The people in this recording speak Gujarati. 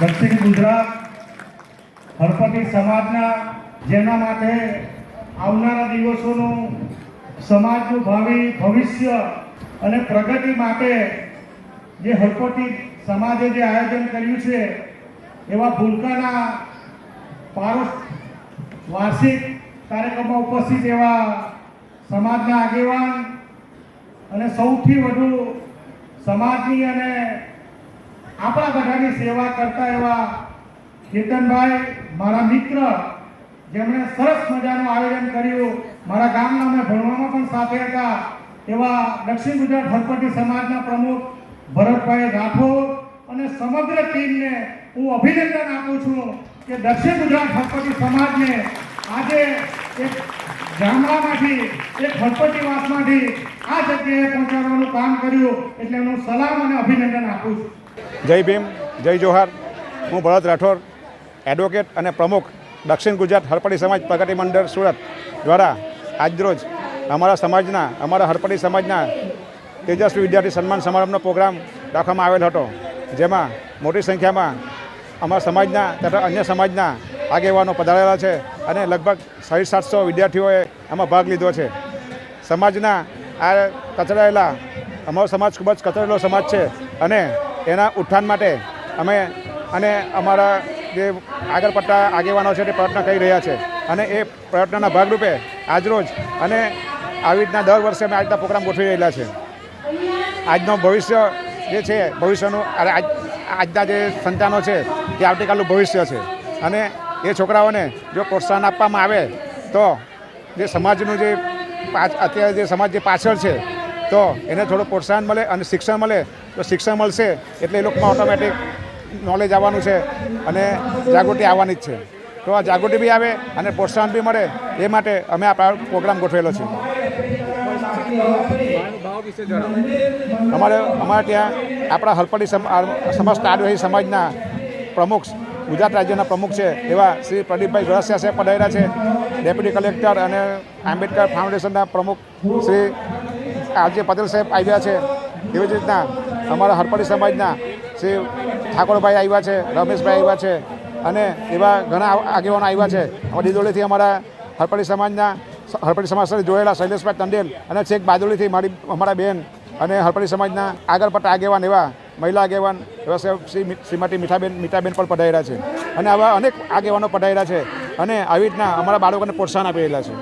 દક્ષિણ ગુજરાત હરપટી સમાજના જેના માટે આવનારા દિવસોનું સમાજનું ભાવિ ભવિષ્ય અને પ્રગતિ માટે જે હરપટી સમાજે જે આયોજન કર્યું છે, એવા ભૂલકાના પારસ વાર્ષિક કાર્યક્રમમાં ઉપસ્થિત એવા સમાજના આગેવાન અને સૌથી વધુ સમાજની અને આપણા બધાની સેવા કરતા એવા કેતનભાઈ, મારા મિત્ર, જેમણે સરસ મજાનું આયોજન કર્યું. મારા ગામના અમે ભણવામાં પણ સાથે હતા. એવા દક્ષિણ ગુજરાત હળપતિ સમાજના પ્રમુખ ભરતભાઈ રાઠોડ અને સમગ્ર ટીમને હું અભિનંદન આપું છું કે દક્ષિણ ગુજરાત હળપતિ સમાજને આજે એક ગામડામાંથી, એક હળપતિવાસમાંથી આ જગ્યાએ પહોંચાડવાનું કામ કર્યું. એટલે હું સલામ અને અભિનંદન આપું છું. જય ભીમ, જય જોહાર. હું ભરત રાઠોડ એડવોકેટ અને પ્રમુખ દક્ષિણ ગુજરાત હરપડી સમાજ પ્રગતિ મંડળ સુરત દ્વારા આજરોજ અમારા સમાજના, અમારા હરપડી સમાજના તેજસ્વી વિદ્યાર્થી સન્માન સમારંભનો પ્રોગ્રામ રાખવામાં આવેલ હતો, જેમાં મોટી સંખ્યામાં અમારા સમાજના તથા અન્ય સમાજના આગેવાનો પધારેલા છે અને લગભગ સાડી સાતસો વિદ્યાર્થીઓએ આમાં ભાગ લીધો છે. સમાજના આ કચડાયેલા, અમારો સમાજ ખૂબ જ કચડેલો સમાજ છે અને એના ઉત્થાન માટે અમે અને અમારા જે આગળ પડતા આગેવાનો છે તે પ્રયત્ન કરી રહ્યા છે. અને એ પ્રયત્નના ભાગરૂપે આજરોજ અને આવી રીતના દર વર્ષે અમે આજના પ્રોગ્રામ ગોઠવી રહેલા છે. આજનો ભવિષ્ય જે છે, ભવિષ્યનું આજ, આજના જે સંતાનો છે, તે આવતીકાલનું ભવિષ્ય છે. અને એ છોકરાઓને જો પ્રોત્સાહન આપવામાં આવે તો જે સમાજનું જે અત્યારે જે સમાજ જે પાછળ છે તો એને થોડું પ્રોત્સાહન મળે અને શિક્ષણ મળે, તો શિક્ષણ મળશે એટલે એ લોકોમાં ઓટોમેટિક નોલેજ આવવાનું છે અને જાગૃતિ આવવાની જ છે. તો આ જાગૃતિ બી આવે અને પ્રોત્સાહન બી મળે એ માટે અમે આ પ્રોગ્રામ ગોઠવેલો છે. અમારે અમારે ત્યાં આપણા હલપડી સમાજ આદિવાસી સમાજના પ્રમુખ, ગુજરાત રાજ્યના પ્રમુખ છે એવા શ્રી પ્રદીપભાઈ ગળસિયા સાહેબ પધાર્યા છે, ડેપ્યુટી કલેક્ટર અને આંબેડકર ફાઉન્ડેશનના પ્રમુખ શ્રી આરજે પટેલ સાહેબ આવ્યા છે. એવી જ રીતના અમારા હરપડી સમાજના શ્રી ઠાકોરભાઈ આવ્યા છે, રમેશભાઈ આવ્યા છે અને એવા ઘણા આગેવાનો આવ્યા છે. અમારા દિદોલીથી અમારા હરપડી સમાજના હરપડી સમાજ સાથે જોયેલા શૈલેષભાઈ તંડેલ અને છેક બાદોલીથી મારી, અમારા બેન અને હરપડી સમાજના આગળ પડતા આગેવાન એવા મહિલા આગેવાન એવા શ્રી શ્રીમતી મીઠાબેન મીઠાબેન પણ પઢાયેલા છે. અને આવા અનેક આગેવાનો પઢાયેલા છે અને આવી રીતના અમારા બાળકોને પ્રોત્સાહન આપી રહેલા છે.